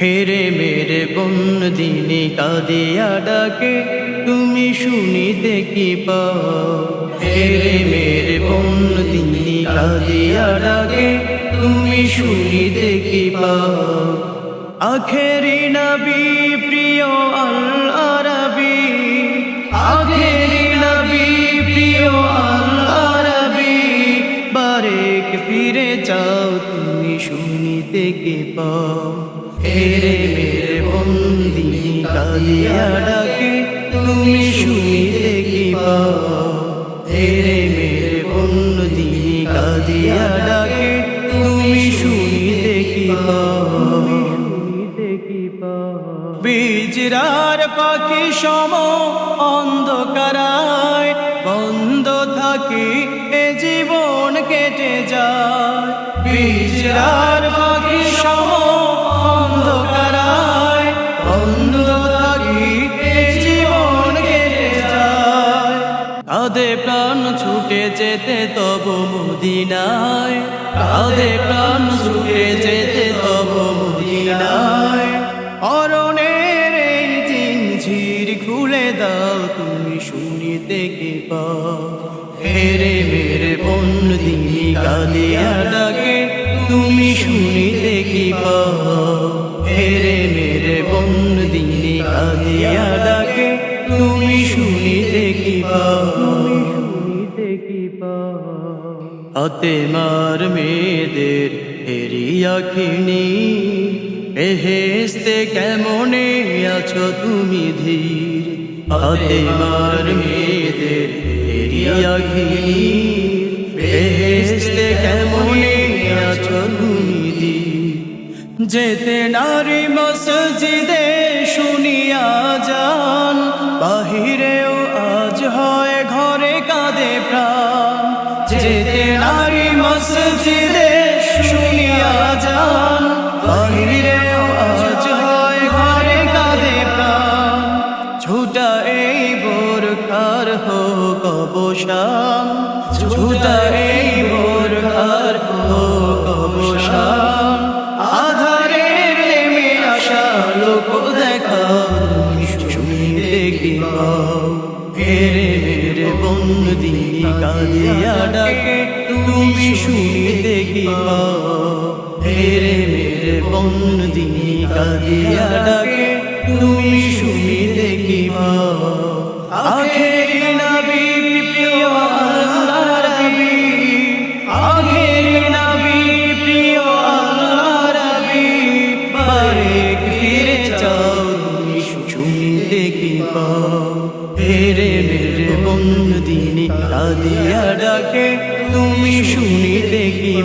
হেরে মেরে বন দিনে কাদিয়া ডাকে তুমি শুনি দেখি পাও। হেরে মেরে বন দিনে কাদিয়া ডাকে তুমি শুনি কি পাও। আখেরি নবী প্রিয় আল আরবি আখেরি নবী প্রিয় আল আরবি বারেক ফিরে যাও, তুমি শুনি কে পাও। হেরে মেরে বন্দি কালিয়া ডাকে, তুমি শুনিতে কি হেরে মেরে বন্দি কালিয়া ডাকে, তুমি শুনিতে কি বিজরার পাখি সম অন্ধকারায়, বন্ধ থাকি, এ জীবন কেটে যায়। বিজরার কাঁধে প্রাণ ছুটে যেতে তব মদিনায়। কাঁধে প্রাণ ছুটে যেতে তব মদিনায়। অরণের এই জিনঝির খুলে দাও, তুমি শুনিতে কে হেরে মেরে বন দিনি কালিয়া ডাকে, তুমি শুনিতে শুনিতে কি হাতে মার মেয়েদের হেরিয়া খিনি এহেস্তে কেমনে আছো তুমি ধীর? হাতে মার মেয়েদের হেরিয়া খিনি এহেস্তে কেমনে আছো তুমি ধীর? যেতে নারী মসজিদে বাহিরেও আজ হয় ঘরে কাঁদে প্রাণ। যেতে নারী মসজিদে শুনিয়া যান। বাহিরেও আজ হয় ঘরে কাঁদে প্রাণ। ছুটা এই বোরখার হোক অবসান। ছুটা এই বোরখার হোক অবসান। বন্দি কালিয়া ডাকে তুমি শুনিতে কি হেরে মেরে বন্দি কালিয়া ডাকে তুমি শুনিতে কি আখেরি নবী প্রিয় আল্লাহর নবী আখেরি নবী প্রিয় শুনিতে কি হেরে মেরে বন্ধু দিনে কাদিয়া ডাকে তুমি শুনিতে কি